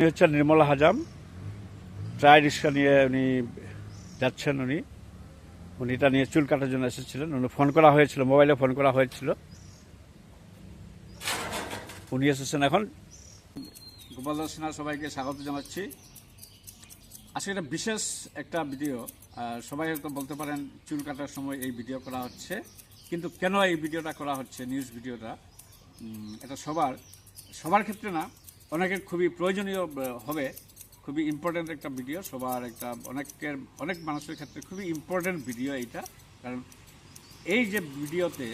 উনি হচ্ছেন নির্মলা হাজাম। ট্রাই রিক্সা নিয়ে উনি যাচ্ছেন উনি। উনি এটা নিয়ে চুল কাটার জন্য এসেছিলেন। উনি ফোন করা হয়েছিল, মোবাইলে ফোন করা হয়েছিল। উনি এসেছেন এখন। গোপাল দাস সিনহা, সবাইকে স্বাগত জানাচ্ছি। আজকে একটা বিশেষ একটা ভিডিও। সবাই হয়তো বলতে পারেন, চুল কাটার সময় এই ভিডিও করা হচ্ছে। কিন্তু কেন এই ভিডিওটা করা হচ্ছে, নিউজ ভিডিওটা? এটা সবার সবার ক্ষেত্রে না অনেকের খুবই প্রয়োজনীয় হবে। খুবই ইম্পর্ট্যান্ট একটা ভিডিও সবার একটা অনেকের অনেক মানুষের ক্ষেত্রে খুবই ইম্পর্ট্যান্ট ভিডিও এইটা। কারণ এই যে ভিডিওতে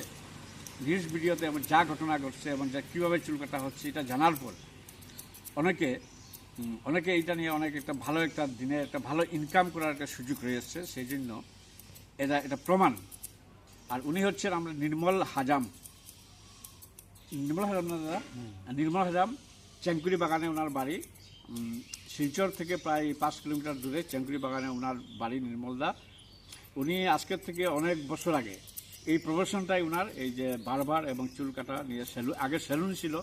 নিউজ ভিডিওতে এবং যা ঘটনা ঘটছে এবং যা কীভাবে চুল কাটা হচ্ছে এটা জানার পর অনেকে অনেকে এইটা নিয়ে অনেক একটা ভালো একটা দিনে একটা ভালো ইনকাম করার একটা সুযোগ রয়েছে সেই জন্য এটা এটা প্রমাণ। আর উনি হচ্ছেন আমরা নির্মল হাজাম। নির্মল হাজাম না দাদা? নির্মল হাজাম চেঙ্কুরি বাগানে ওনার বাড়ি। শিলচর থেকে প্রায় পাঁচ কিলোমিটার দূরে চেঙ্কুরি বাগানে ওনার বাড়ি নির্মলদা। উনি আজকের থেকে অনেক বছর আগে এই প্রফেশনটাই ওনার এই যে বারবার এবং চুল কাটা নিয়ে সেলুন আগে সেলুন ছিল,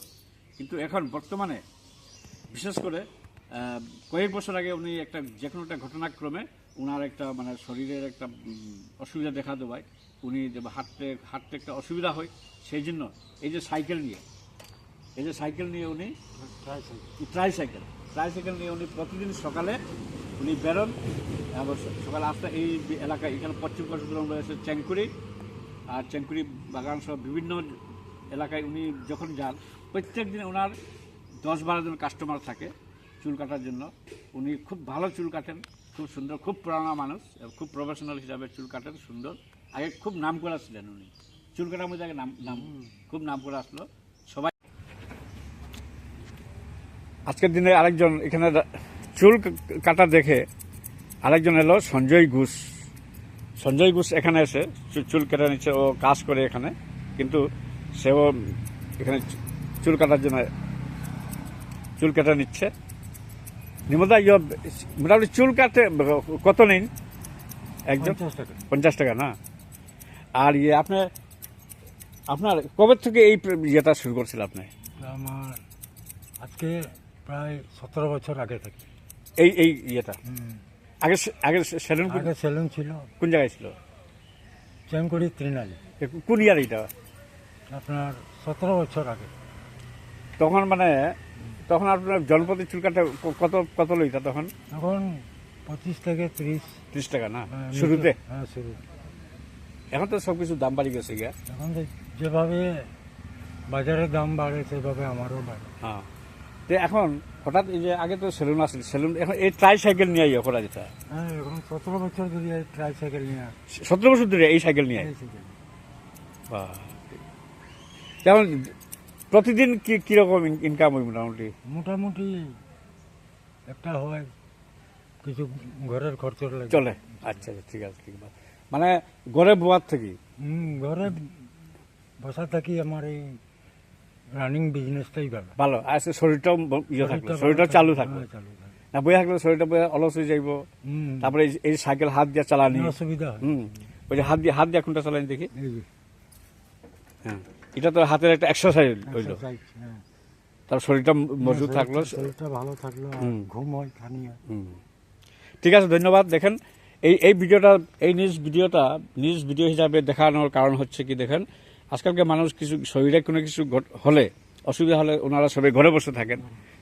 কিন্তু এখন বর্তমানে বিশেষ করে কয়েক বছর আগে উনি একটা যে কোনো একটা ঘটনাক্রমে ওনার একটা মানে শরীরের একটা অসুবিধা দেখা দেওয়ায় উনি হাঁটতে হাঁটতে একটা অসুবিধা হয়, সেই জন্য এই যে সাইকেল নিয়ে এই যে সাইকেল নিয়ে উনি ট্রাইসাইকেল ট্রাইসাইকেল নিয়ে উনি প্রতিদিন সকালে উনি বেরোন এবং সকালে আসতে এই এলাকায় এখানে পশ্চিম কর্মসূচি রয়েছে চেঙ্কুরি আর চেঙ্কুরি বাগান সহ বিভিন্ন এলাকায় উনি যখন যান প্রত্যেক দিন ওনার দশ বারো জন কাস্টমার থাকে চুল কাটার জন্য। উনি খুব ভালো চুল কাটেন খুব সুন্দর খুব পুরানা মানুষ এবং খুব প্রফেশনাল হিসাবে চুল কাটেন সুন্দর। আগে খুব নাম করা ছিলেন উনি। চুল কাটার মধ্যে আগে নাম নাম খুব নাম করে আসলো সবাই আজকের দিনে আরেকজন এখানে চুল কাটা দেখে আরেকজন এলো সঞ্জয় ঘোষ। সঞ্জয় ঘোষ এখানে এসে চুল কেটে নিচ্ছে ও কাজ করে এখানে কিন্তু সেও এখানে চুল কাটার জন্য চুল কেটে নিচ্ছে। নিমদা ইয়ে মোটামুটি চুল কাটে কত নিন? একজন? পঞ্চাশ টাকা। না? আর ইয়ে আপনার আপনার কবে থেকে এই ইয়েটা শুরু করছিল আপনি? আমার আজকে প্রায় সতেরো বছর আগে থেকে। এই এই ইয়েটা? আগে আগে সেলুন আগে সেলুন ছিল। কোন জায়গায় ছিল? ত্রিনালি এ কোন ইয়ার এটা আপনার সতেরো বছর আগে। তখন মানে তখন আপনার জনপতি চুল কাটা কত কত লইতা তখন? এখন পঁচিশ থেকে তিরিশ। ত্রিশ টাকা না? হ্যাঁ, শুরুতে? হ্যাঁ শুরু এখন তো সব কিছু দাম বাড়ি গেছে গিয়া। এখন তো যেভাবে বাজারের দাম বাড়ে সেভাবে আমারও বাড়ে। হ্যাঁ। তো এখন হঠাৎ এই যে আগে তো সেলুন আসছিল সেলুন এখন এই ট্রাই সাইকেল নিয়ে ইয়ে করা হ্যাঁ এখন সতেরো বছর ধরে ট্রাই সাইকেল নিয়ে সতেরো বছর ধরে এই সাইকেল নিয়ে। যেমন প্রতিদিন কি কীরকম ইনকাম হয় মোটামুটি? মোটামুটি একটা হয় কিছু ঘরের খরচ চলে। আচ্ছা আচ্ছা ঠিক আছে ঠিক আছে। মানে ঘরে বোয়ার থেকে? হুম, ঘরে বসা থাকি আমার এই রানিং বিজনেসটাই ভালো ভালো আছে শরীরটাও ইয়ে থাকল শরীরটা শরীরটাও চালু থাকে, থাকল। হ্যাঁ। না বই থাকলে শরীরটা বই অলস হয়ে যাইব। তারপরে এই- এই সাইকেল হাত দিয়ে চালানি। অসুবিধা হুম ওই যে হাত দিয়ে হাত দিয়ে কোনটা চালানি দেখি? হ্যাঁ এটা তো হাতের একটা এক্সারসাইজ হইল। হ্যাঁ। তার শরীরটা মজবুত থাকল। শরীরটা ভালো থাকল ঘুম হয় খানি ঠিক আছে ধন্যবাদ। দেখেন এই এই ভিডিওটা এই নিউজ ভিডিওটা নিউজ ভিডিও হিসাবে দেখানোর কারণ হচ্ছে কি দেখেন আজকালকে মানুষ কিছু শরীরে কোনো কিছু হলে, অসুবিধা হলে ওনারা সবাই ঘরে বসে থাকেন।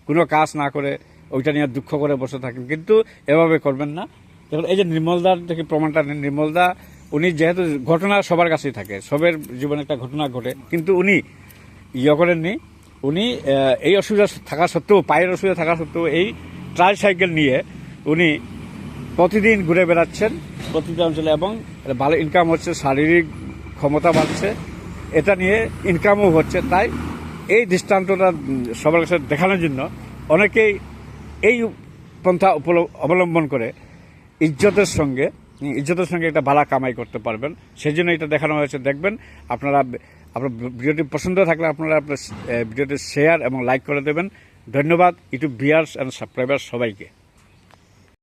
কোনো কাজ না করে ওইটা নিয়ে দুঃখ করে বসে থাকেন। কিন্তু এভাবে করবেন না। দেখুন, এই যে নির্মলদার থেকে প্রমাণটা নেন। নির্মলদা উনি যেহেতু ঘটনা সবার কাছেই থাকে, সবের জীবনে একটা ঘটনা ঘটে, কিন্তু উনি ইয়ে করেননি। উনি এই অসুবিধা থাকা সত্ত্বেও, পায়ের অসুবিধা থাকা সত্ত্বেও এই ট্রাই সাইকেল নিয়ে উনি প্রতিদিন ঘুরে বেড়াচ্ছেন প্রতিটি অঞ্চলে এবং ভালো ইনকাম হচ্ছে, শারীরিক ক্ষমতা বাড়ছে। এটা নিয়ে ইনকামও হচ্ছে। তাই এই দৃষ্টান্তটা সবার কাছে দেখানোর জন্য অনেকেই এই পন্থা অবলম্বন করে ইজ্জতের সঙ্গে ইজ্জতের সঙ্গে একটা ভালো কামাই করতে পারবেন। সেই জন্য এটা দেখানো হয়েছে। দেখবেন আপনারা, আপনার ভিডিওটি পছন্দ থাকলে আপনারা আপনার ভিডিওটি শেয়ার এবং লাইক করে দেবেন। ধন্যবাদ। ইউটিউব ভিয়ার্স অ্যান্ড সাবস্ক্রাইবার সবাইকে।